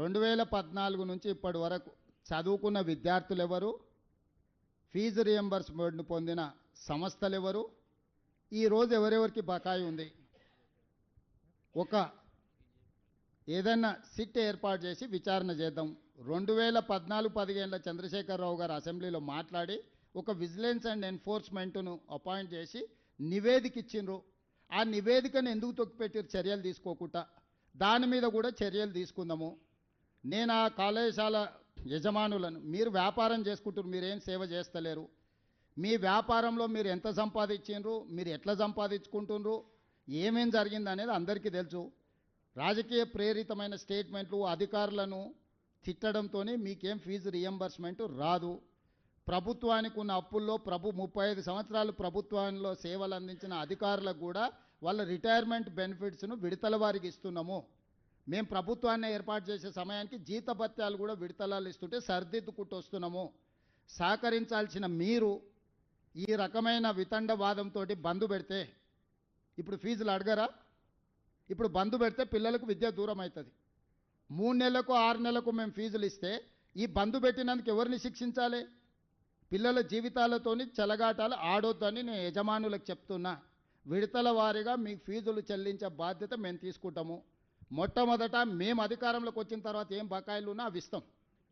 రెండు వేల పద్నాలుగు నుంచి ఇప్పటి వరకు చదువుకున్న విద్యార్థులు ఎవరు ఫీజు రియంబర్స్మెంట్ పొందిన సంస్థలు ఎవరు ఈరోజు ఎవరెవరికి బకాయి ఉంది? ఒక ఏదైనా సిట్ ఏర్పాటు చేసి విచారణ చేద్దాం. రెండు వేల పద్నాలుగు పదిహేనులో చంద్రశేఖరరావు గారు అసెంబ్లీలో మాట్లాడి ఒక విజిలెన్స్ అండ్ ఎన్ఫోర్స్మెంట్ను అపాయింట్ చేసి నివేదిక ఇచ్చిండ్రు. ఆ నివేదికను ఎందుకు తొక్కిపెట్టారు చర్యలు తీసుకోకుండా. దాని మీద కూడా చర్యలు తీసుకుందాము. నేను ఆ కళాశాల యజమానులను? మీరు వ్యాపారం చేసుకుంటారు మీరేం సేవ చేస్తలేరు? మీ వ్యాపారంలో మీరు ఎంత సంపాదించిండ్రు? మీరు ఎట్లా సంపాదించుకుంటుండ్రు? ఏమేం జరిగింది అనేది అందరికీ తెలుసు. రాజకీయ ప్రేరితమైన స్టేట్మెంట్లు అధికారులను తిట్టడంతో మీకేం ఫీజు రియంబర్స్మెంట్ రాదు. ప్రభుత్వానికి ఉన్న అప్పుల్లో ప్రభు ముప్పై ఐదు సంవత్సరాలు ప్రభుత్వంలో సేవలు అందించిన అధికారులకు కూడా వాళ్ళ రిటైర్మెంట్ బెనిఫిట్స్ను విడతల వారికి ఇస్తున్నాము. మేము ప్రభుత్వాన్ని ఏర్పాటు చేసే సమయానికి జీతభత్యాలు కూడా విడతలాలు ఇస్తుంటే సర్దిద్దుకుంటూ వస్తున్నాము సహకరించాల్సిన మీరు ఈ రకమైన వితండవాదంతో బంధు పెడితే ఇప్పుడు ఫీజులు అడగరా? ఇప్పుడు బంధు పెడితే పిల్లలకు విద్య దూరం అవుతుంది మూడు నెలలకు ఆరు నెలలకు మేము ఫీజులు ఇస్తే ఈ బంధు పెట్టినందుకు ఎవరిని శిక్షించాలి? పిల్లల జీవితాలతోని చెలగాటాలు ఆడొద్దని నేను యజమానులకు చెప్తున్నా. విడతల వారీగా మీకు ఫీజులు చెల్లించే బాధ్యత మేము తీసుకుంటాము. మొట్టమొదట మేము అధికారంలోకి వచ్చిన తర్వాత ఏం బకాయిలు ఉన్నా అవి ఇస్తాం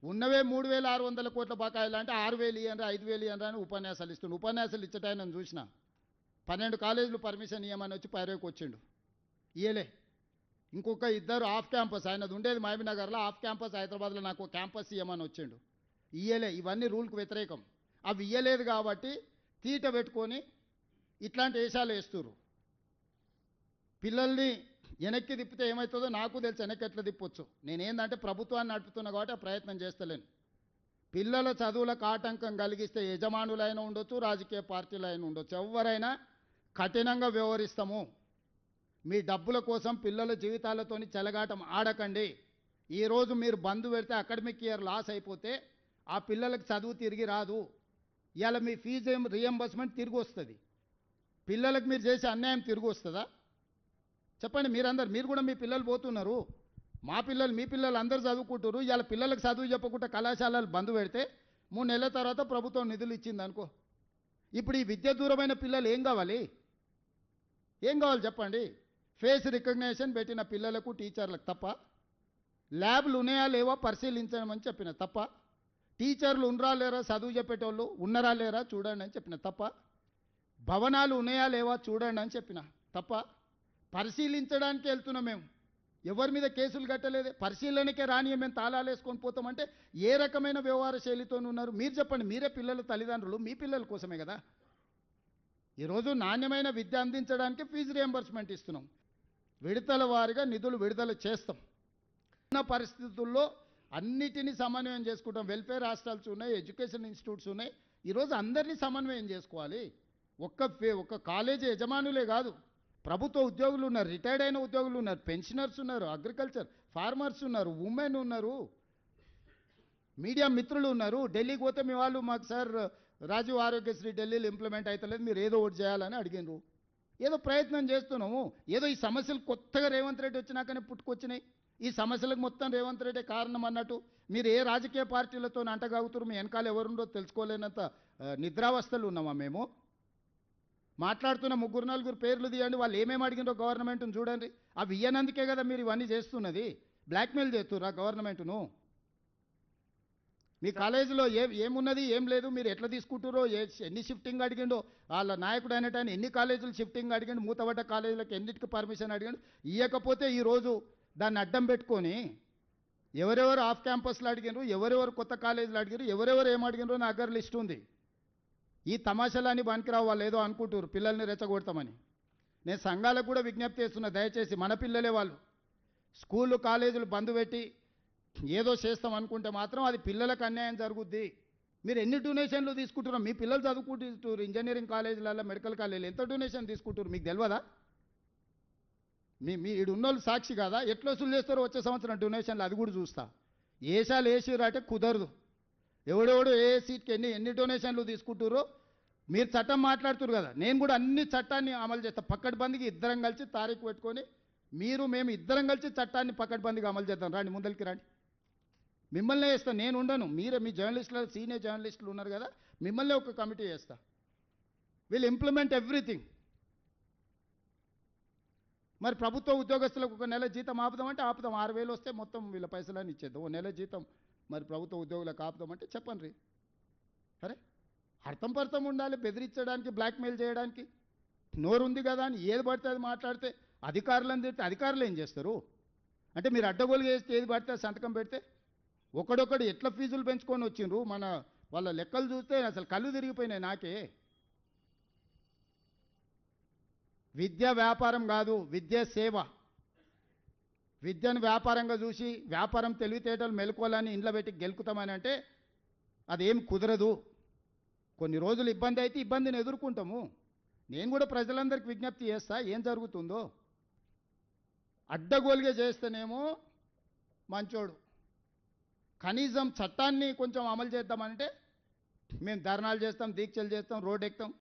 ఉన్నవే మూడు వేల ఆరు వందల కోట్ల బకాయిలు అంటే ఆరు వేలు ఇయ్యండి ఐదు వేలు ఇయ్యండి అని ఉపన్యాసాలు ఇస్తుండు. ఉపన్యాసాలు ఇచ్చటాయని నేను చూసిన. పన్నెండు కాలేజీలు పర్మిషన్ ఇవ్వమని వచ్చి పైరేకి వచ్చిండు. ఇయలే ఇంకొక ఇద్దరు ఆఫ్ క్యాంపస్ ఆయనది ఉండేది మహబీనగర్లో ఆఫ్ క్యాంపస్ హైదరాబాద్లో నాకు క్యాంపస్ ఇవ్వమని వచ్చిండు. ఇయ్యలే ఇవన్నీ రూల్కి వ్యతిరేకం. అవి ఇయ్యలేదు కాబట్టి తీట పెట్టుకొని ఇట్లాంటి వేషాలు వేస్తురు పిల్లల్ని వెనక్కి తిప్పితే ఏమవుతుందో నాకు తెలుసు వెనక్కి ఎట్లా తిప్పొచ్చు. నేనేందంటే ప్రభుత్వాన్ని నడుపుతున్నా కాబట్టి ఆ ప్రయత్నం చేస్తలేను. పిల్లల చదువులకు ఆటంకం కలిగిస్తే యజమానులైనా ఉండొచ్చు రాజకీయ పార్టీలైనా ఉండొచ్చు. ఎవరైనా కఠినంగా వ్యవహరిస్తాము. మీ డబ్బుల కోసం పిల్లల జీవితాలతోని చెలగాటం ఆడకండి. ఈరోజు మీరు బంధు పెడితే అకాడమిక్ ఇయర్ లాస్ అయిపోతే ఆ పిల్లలకు చదువు తిరిగి రాదు. ఇవాళ మీ ఫీజు రియంబర్స్మెంట్ తిరిగి వస్తుంది. పిల్లలకు మీరు చేసే అన్యాయం తిరిగి వస్తుందా? చెప్పండి మీరందరు మీరు కూడా మీ పిల్లలు పోతున్నారు. మా పిల్లలు మీ పిల్లలు అందరూ చదువుకుంటారు ఇవాళ పిల్లలకు చదువు చెప్పకుండా కళాశాలలు బంద్ పెడితే మూడు నెలల తర్వాత ప్రభుత్వం నిధులు ఇచ్చింది అనుకో. ఇప్పుడు ఈ విద్య దూరమైన పిల్లలు ఏం కావాలి? ఏం కావాలి చెప్పండి? ఫేస్ రికగ్నేషన్ పెట్టిన పిల్లలకు టీచర్లకు తప్ప? ల్యాబ్లు ఉన్నాయా లేవా? పరిశీలించమని చెప్పిన తప్ప? టీచర్లు ఉన్నరా లేరా? చదువు చెప్పేటోళ్ళు ఉన్నరా లేరా? చూడండి అని చెప్పిన తప్ప? భవనాలు ఉన్నాయా లేవా? చూడండి అని చెప్పిన తప్ప? పరిశీలించడానికి వెళ్తున్నాం మేము. ఎవరి మీద కేసులు కట్టలేదే. పరిశీలనకే రాని మేము తాళాలు వేసుకొని పోతామంటే ఏ రకమైన వ్యవహార శైలితో ఉన్నారు? మీరు చెప్పండి. మీరే పిల్లల తల్లిదండ్రులు మీ పిల్లల కోసమే కదా. ఈరోజు నాణ్యమైన విద్య అందించడానికి ఫీజు రియంబర్స్మెంట్ ఇస్తున్నాం. విడతల వారిగా నిధులు విడుదల చేస్తాం. ఉన్న పరిస్థితుల్లో అన్నిటినీ సమన్వయం చేసుకుంటాం. వెల్ఫేర్ హాస్టల్స్ ఉన్నాయి ఎడ్యుకేషన్ ఇన్స్టిట్యూట్స్ ఉన్నాయి. ఈరోజు అందరినీ సమన్వయం చేసుకోవాలి. ఒక్క ఒక్క కాలేజీ యజమానులే కాదు. ప్రభుత్వ ఉద్యోగులు ఉన్నారు రిటైర్డ్ అయిన ఉద్యోగులు ఉన్నారు పెన్షనర్స్ ఉన్నారు అగ్రికల్చర్ ఫార్మర్స్ ఉన్నారు ఉమెన్ ఉన్నారు. మీడియా మిత్రులు ఉన్నారు. ఢిల్లీకి పోతే మీ వాళ్ళు మాకు సార్ రాజీవ్ ఆరోగ్యశ్రీ ఢిల్లీలో ఇంప్లిమెంట్ అవుతలేదు మీరు ఏదో ఒకటి చేయాలని అడిగినారు. ఏదో ప్రయత్నం చేస్తున్నాము. ఏదో ఈ సమస్యలు కొత్తగా రేవంత్ రెడ్డి వచ్చినాకనే పుట్టుకొచ్చినాయి. ఈ సమస్యలకు మొత్తం రేవంత్ రెడ్డి కారణం అన్నట్టు మీరు ఏ రాజకీయ పార్టీలతో అంటగాగుతారు మీ వెనకాల ఎవరుండో తెలుసుకోలేనంత నిద్రావస్థలు ఉన్నామా మేము? మాట్లాడుతున్న ముగ్గురు నలుగురు పేర్లు తీయండి. వాళ్ళు ఏమేమి అడిగినో గవర్నమెంట్ను చూడండి. అవి ఇయ్యనందుకే కదా మీరు ఇవన్నీ చేస్తున్నది. బ్లాక్మెయిల్ చేస్తుర్రా గవర్నమెంట్ను? మీ కాలేజీలో ఏ ఏమున్నది ఏం లేదు మీరు ఎట్లా తీసుకుంటారో ఏ ఎన్ని షిఫ్టింగ్ అడిగిండో వాళ్ళ నాయకుడు అనేటాన్ని ఎన్ని కాలేజీలు షిఫ్టింగ్ అడిగిండు మూతబడ్డ కాలేజీలకు ఎన్నిటికి పర్మిషన్ అడిగిండు ఇవ్వకపోతే ఈరోజు దాన్ని అడ్డం పెట్టుకొని ఎవరెవరు ఆఫ్ క్యాంపస్లో అడిగినారు ఎవరెవరు కొత్త కాలేజీలు అడిగారు ఎవరెవరు ఏం అడిగినారో నా దగ్గర లిస్ట్ ఉంది. ఈ తమాషాలని పనికిరావు వాళ్ళు ఏదో అనుకుంటారు పిల్లల్ని రెచ్చగొడతామని. నేను సంఘాలకు కూడా విజ్ఞప్తి చేస్తున్నా దయచేసి మన పిల్లలే వాళ్ళు. స్కూళ్ళు కాలేజీలు బంద్ పెట్టి ఏదో చేస్తాం అనుకుంటే మాత్రం అది పిల్లలకు అన్యాయం జరుగుద్ది. మీరు ఎన్ని డొనేషన్లు తీసుకుంటున్నారు? మీ పిల్లలు చదువుకుంటున్నారు ఇంజనీరింగ్ కాలేజీలలో మెడికల్ కాలేజీలు. ఎంత డొనేషన్ తీసుకుంటారు మీకు తెలియదా? మీ మీ ఈడు ఉన్నోళ్ళు సాక్షి కదా? ఎట్లా వసూలు చేస్తారో వచ్చే సంవత్సరం డొనేషన్లు అది కూడా చూస్తా. ఏషాలు వేసిరు అంటే కుదరదు. ఎవడెవడు ఏ సీట్కి ఎన్ని ఎన్ని డొనేషన్లు తీసుకుంటారో మీరు చట్టం మాట్లాడుతున్నారు కదా. నేను కూడా అన్ని చట్టాన్ని అమలు చేస్తా. బందికి ఇద్దరం కలిసి తారీఖు పెట్టుకొని మీరు మేము ఇద్దరం కలిసి చట్టాన్ని పక్కటి బందికి అమలు చేద్దాం. రండి ముందరికి రండి. మిమ్మల్నే వేస్తా నేను ఉండను. మీరే మీ జర్నలిస్టుల సీనియర్ జర్నలిస్టులు ఉన్నారు కదా. మిమ్మల్నే ఒక కమిటీ వేస్తా విల్ ఇంప్లిమెంట్ ఎవ్రీథింగ్. మరి ప్రభుత్వ ఉద్యోగస్తులకు ఒక నెల జీతం ఆపుదామంటే ఆపుదాం. ఆరు వేలు వస్తే మొత్తం వీళ్ళ పైసలని ఇచ్చేద్దాం. ఓ నెల జీతం మరి ప్రభుత్వ ఉద్యోగులకు ఆపుదామంటే చెప్పండి. సరే అరే అర్థం పర్థం ఉండాలి బెదిరించడానికి బ్లాక్మెయిల్ చేయడానికి. నోరు ఉంది కదా అని ఏది పడితే అది మాట్లాడితే అధికారులను తిడితే అధికారులు ఏం చేస్తారు? అంటే మీరు అడ్డగోలుగా చేస్తే ఏది పడితే సంతకం పెడితే ఒకడొకడు ఎట్లా ఫీజులు పెంచుకొని వచ్చిండ్రు? మన వాళ్ళ లెక్కలు చూస్తే అసలు కళ్ళు తిరిగిపోయినాయి నాకే. విద్య వ్యాపారం కాదు విద్య సేవ. విద్యను వ్యాపారంగా చూసి వ్యాపారం తెలివితేటలు మెలుకోవాలని ఇంట్లో పెట్టి గెలుకుతామని అంటే అదేం కుదరదు. కొన్ని రోజులు ఇబ్బంది అయితే ఇబ్బందిని ఎదుర్కొంటాము. నేను కూడా ప్రజలందరికీ విజ్ఞప్తి చేస్తా ఏం జరుగుతుందో. అడ్డగోలుగా చేస్తేనేమో మంచోడు. కనీసం చట్టాన్ని కొంచెం అమలు చేద్దామంటే మేము ధర్నాలు చేస్తాం దీక్షలు చేస్తాం రోడ్ ఎక్కుతాం.